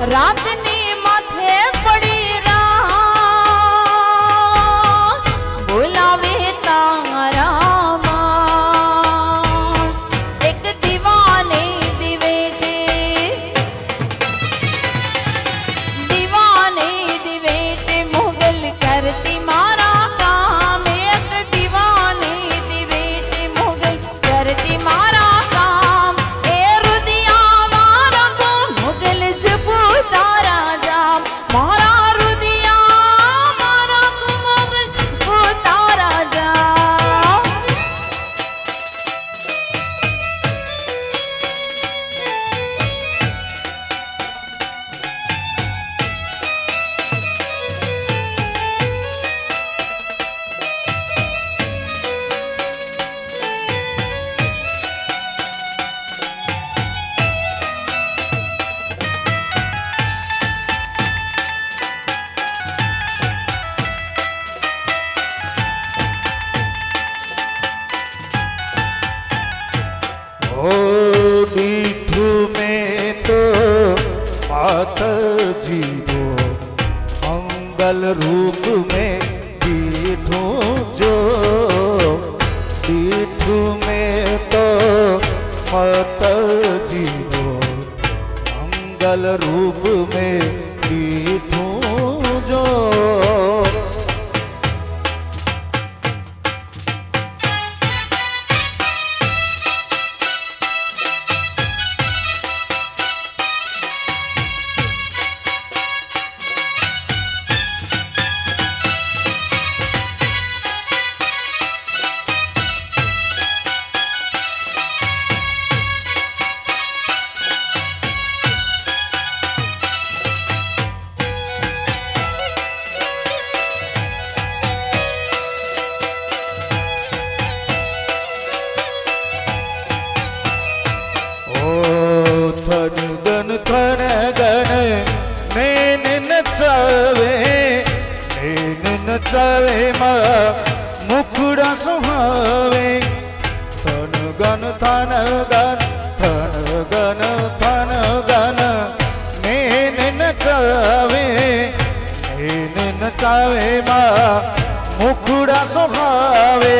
रात मत जीव मंगल रूप में ધન ધન ગન ધન ગન ધન ગન મેન નચાવે મેન નચાવે માં મુખડા સોહાવે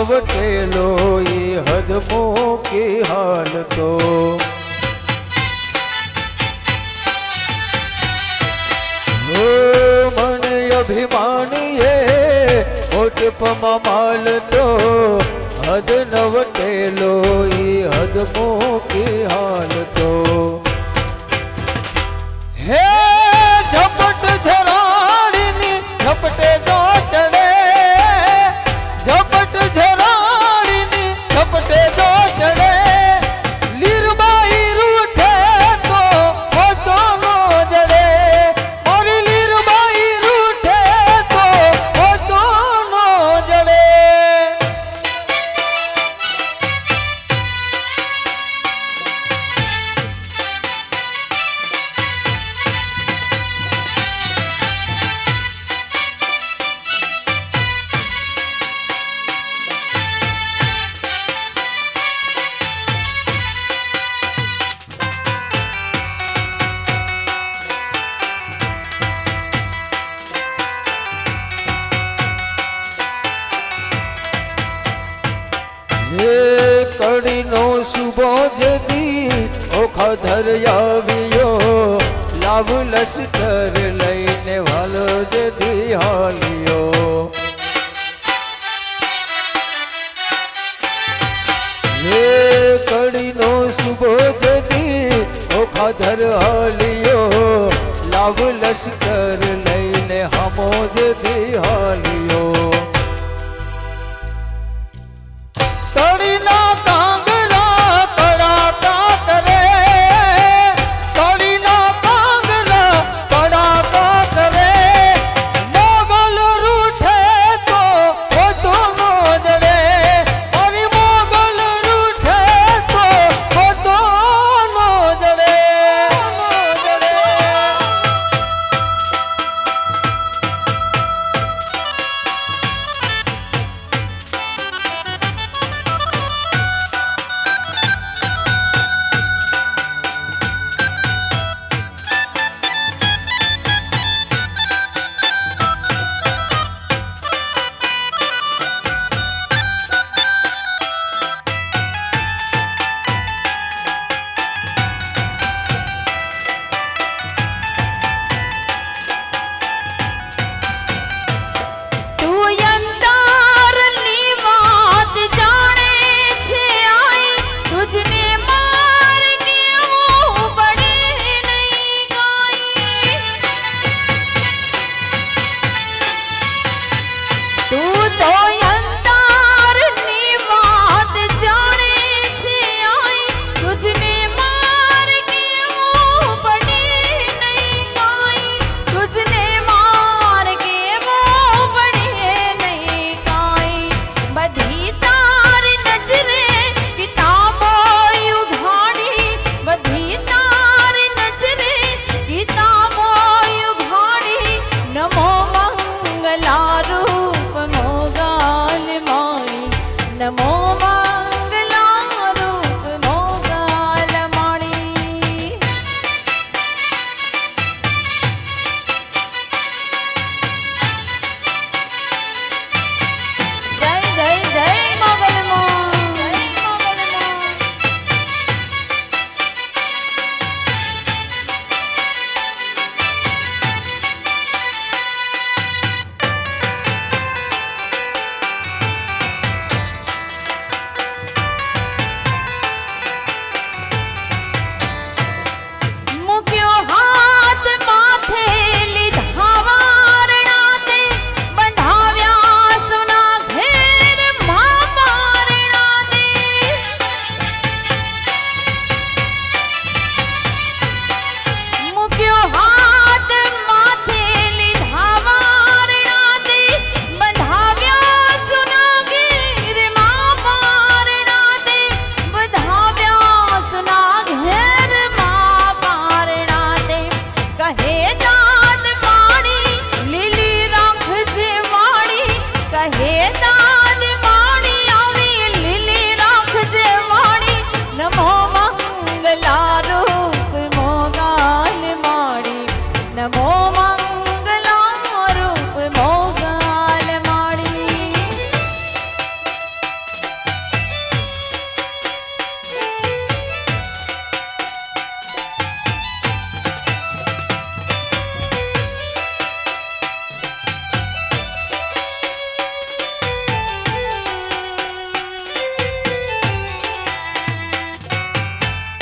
सब के लोई हदमों की हाल तो मन अभिमानी है माल तो हद नव के लोई हदमों की हाल तो हे झपट झराड़ी झपटे નો શુભો જેથી ઓખો ધર્યાવ્યો, લાવ લશ્કર લઈને વાલો જેથી હાલ્યો. કડીનો શુભો જેથી ઓખો ધર હાલ્યો લાવ લશ્કર લઈને હમો જેથી હાલ્યો.